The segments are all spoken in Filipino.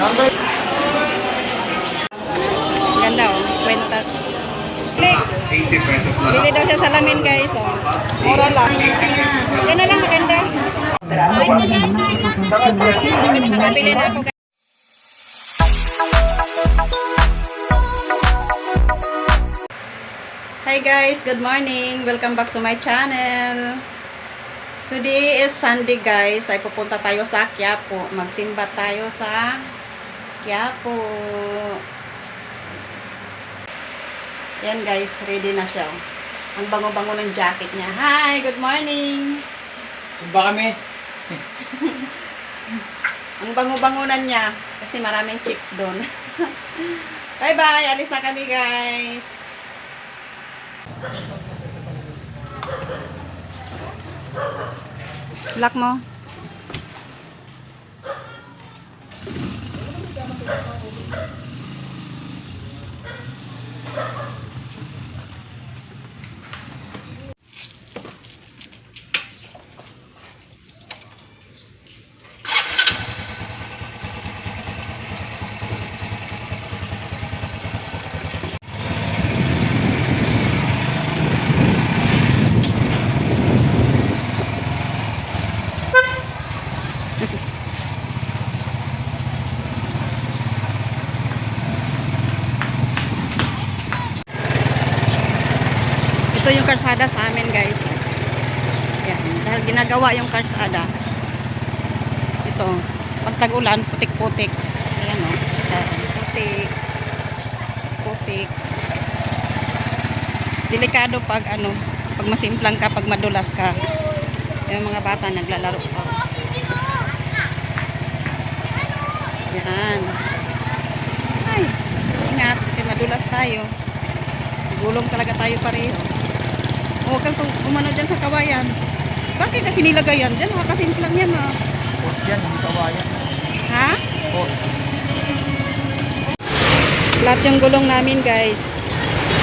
Ganda oh, kwentas. Bili. 80 pesos lang. Bili daw siya salamin guys oh. Mura lang. Yan na lang maganda. Nakabili na ako guys. Hi guys, good morning. Welcome back to my channel. Today is Sunday guys. Ay pupunta tayo sa Quiapo. Magsimba tayo sa Quiapo. Yan guys, ready na siya. Ang bango-bango ng jacket niya. Hi, good morning. Sumba kami. Ang bango-bangunan niya. Kasi maraming chicks doon. Bye-bye. Alis na kami guys. Lock mo. Ito yung karsada sa amin guys. Yan. Dahil ginagawa yung karsada. Ito. Pag tag-ulan, putik-putik. Ayan o. Putik. Putik. Delikado pag ano, pag masimplang ka, pag madulas ka. Yung mga bata naglalaro pa. Yan. Ay, ingat. Kasi madulas tayo. Gulong talaga tayo pareho. Huwag kang tum- umano dyan sa kawayan. Bakit kasi nilagay yan? Dyan, makakasimplang yan ha. Yan, hindi kawayan. Ha? Oh, Lahat yung gulong namin guys.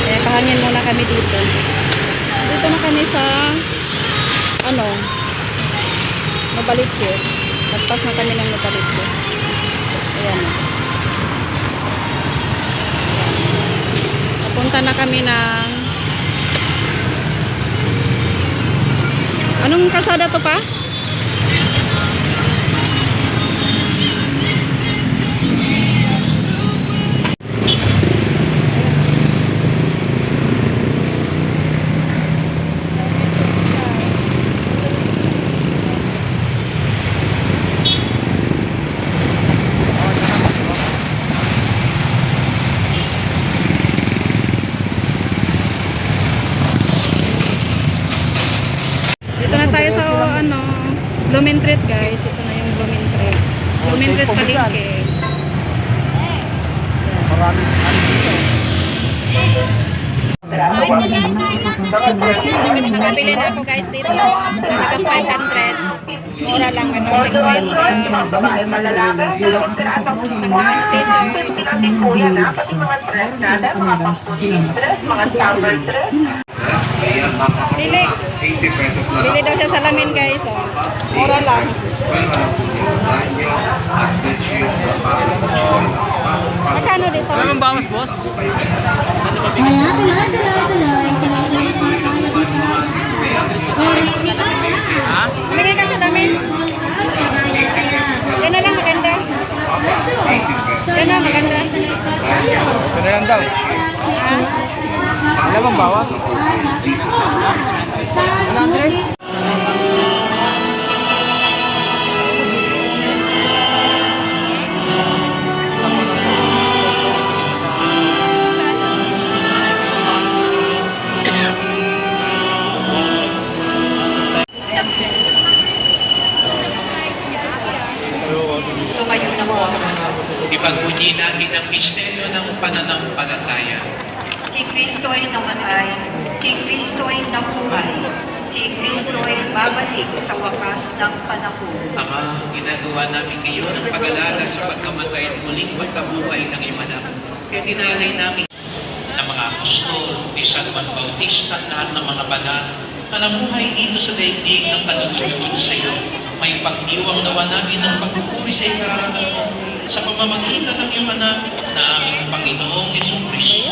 Eh, pahangin muna kami dito. Dito na kami sa ano Nobaliches. Lagpas na kami ng Nobaliches. Ayan. o. Papunta na kami ng Anong kalsada to pa? Nakabili na ako guys dito. Talagang 500. Mura lang ito. 50. yan ha, pati mga dress natin, mga pang-pulis dress, mga summer dress. Ayan, ma'am. Bili. 80 pesos lang. Bili daw siya salamin guys. Oh. Mura lang. Magkano dito? Ano bang bangus, boss? Kaya tuloy, tuloy, tuloy. Tuloy pa tayo dito. Ha? Bili ka salamin. Yan na lang maganda. Yan na maganda. Ano yan daw? Ano bang bawas? 100? tumayo Ipagbunyi natin ang misteryo ng pananampalataya. Si Kristo ay namatay, si Kristo ay nabuhay, si Kristo ay babalik sa wakas ng panahon. Ama, ginagawa namin ngayon ang pag-alala sa pagkamatay at muling pagkabuhay ng iyong anak. Kaya tinalay namin ng mga apostol, ni San Juan Bautista at lahat ng mga banal na namuhay dito sa daigdig ng kaluluwa sa iyo. May pagdiwang nawa namin ng pagpupuri sa ikarangan mo sa pamamagitan ng iyong anak na aming Panginoong Yeso Kristo.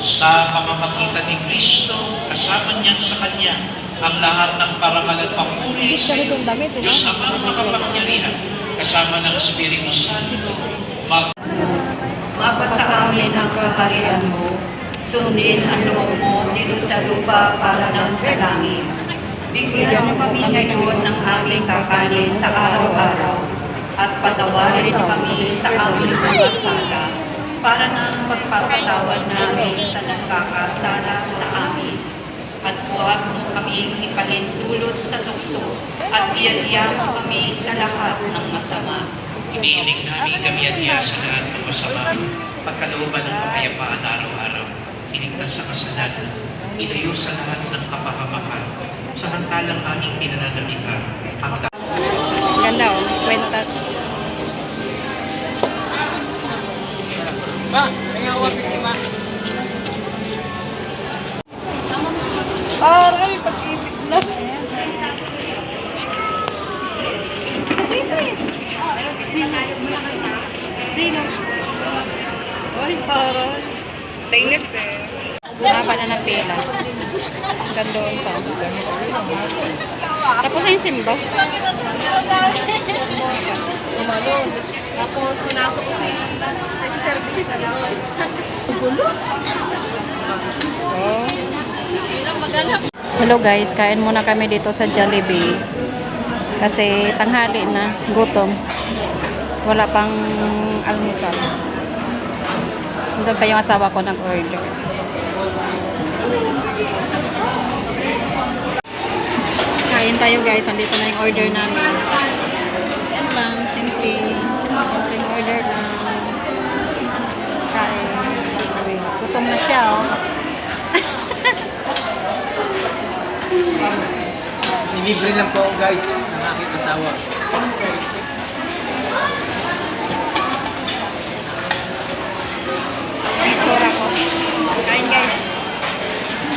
Sa pamamagitan ni Kristo, kasama niyan sa Kanya, ang lahat ng parangal at papuri sa iyo, Diyos Amang makapangyarihan, kasama ng Espiritu Santo, mag Mapasa amin ang kaharian mo, sundin ang loob mo dito sa lupa para ng sa langit. Bigyan mo kami ngayon ng aming kakanin sa araw-araw at patawarin mo kami sa aming mga sala para ng pagpapatawad namin sa nagkakasala sa amin. At huwag mo kaming ipahintulot sa tukso at iyan mo kami sa lahat ng masama. Iniiling namin kami at iya sa lahat ng masama, pagkalooban ng kapayapaan araw-araw, iligtas sa kasalanan, ilayo sa lahat ng kapahamakan, samantalang aming pinananalikan ang Ma, may nga 150 ma. Para kami pag-ibig na. Sino? Ay, para. Stainless pa. Haba na ng pila. Hanggang doon pa. Tapos na yung simba. Tapos, pinasok ko si nag-service na lang. Oh. Hello guys, kain muna kami dito sa Jollibee. Kasi tanghali na, gutom. Wala pang almusal. Doon pa yung asawa ko nag-order. Kain tayo guys, andito na yung order namin. Yan lang, simple. Simple order lang. Kain. Uy, Gutom na siya oh. Ilibre lang po ako guys ng aking asawa. Kain guys.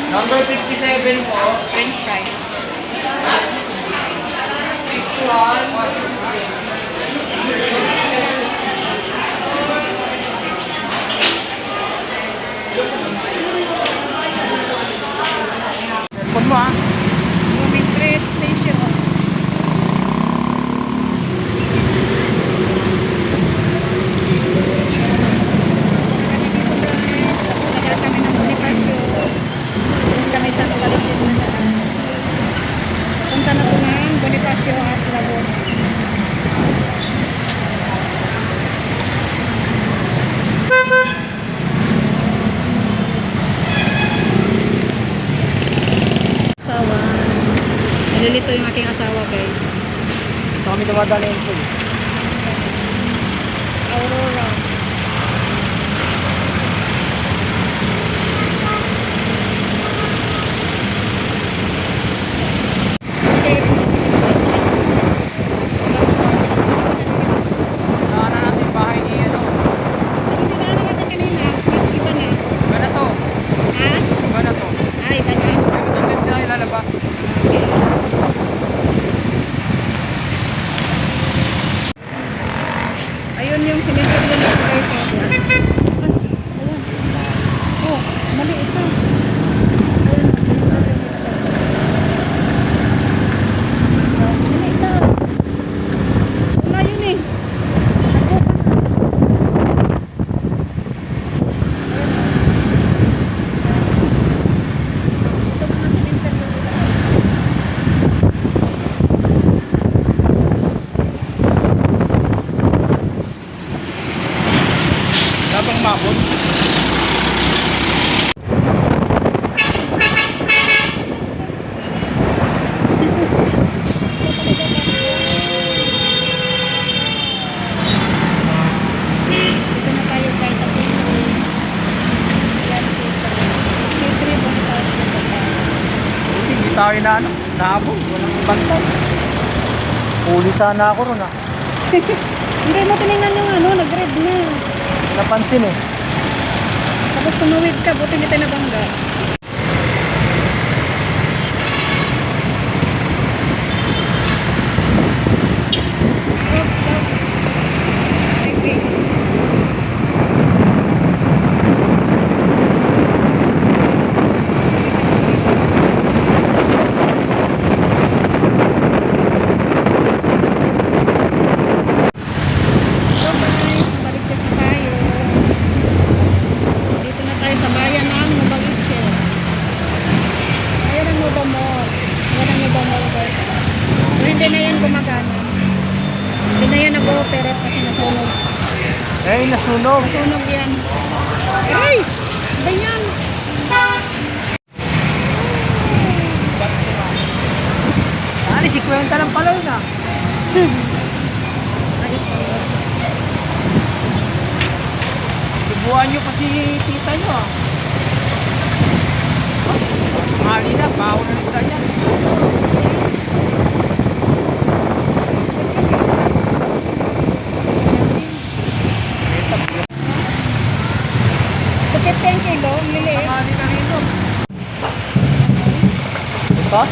Number 57 po. French fries. 61. Pun mo ah. Moving Trade Station. Nagkakaroon kami ng Bonifacio. Doon kami sa Novaliches na daan. Punta na po ng Bonifacio at Labon. Asawa. Nalilito yung aking asawa guys. Ito kami dumadala yung food. Aurora. Saan na natin bahay ni ano? Iba na to. Iba na to. May matutid na ilalabas. Ayun yung cemetery na nito guys. oh. Ayan. Oh, mali ito. Ayan, cemetery na ito. Mali ito. Wala yun eh. Ako. Ito mga cemetery na nila. Labang mabon. Dito na tayo guys sa C3. Yan C3. C3 Bonifacio na tayo. Hindi tayo na ano. Naabog. Walang bantay. Huli sana ako ron ah. Hindi mo tinignan yung ano, nag-red na. Napansin eh. Tapos tumawid ka, buti hindi tayo nabangga. Nasunog yan. Ay! Ba yan? Ano, si Kwenta lang pala yun ah. Subuhan nyo pa si tita nyo ah. Mali na, baho na rin ganyan. 10 kilo, liliit. Mali na rito. Ito?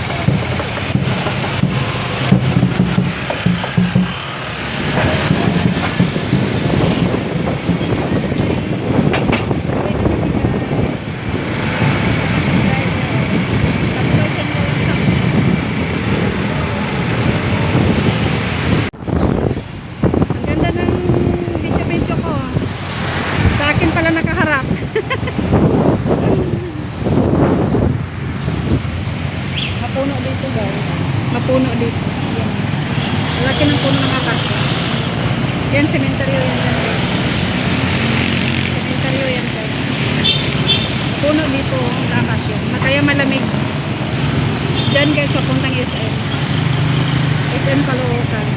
Ang ganda ng video-video ko. Sa akin pala nakaharap. Mapuno dito guys. Mapuno dito. Yan. Malaki ng puno ng akasya. Yan, sementeryo yan yan guys. Sementeryo yan. Puno dito ang akasya. Na kaya malamig. Diyan guys, papuntang SM. SM Caloocan.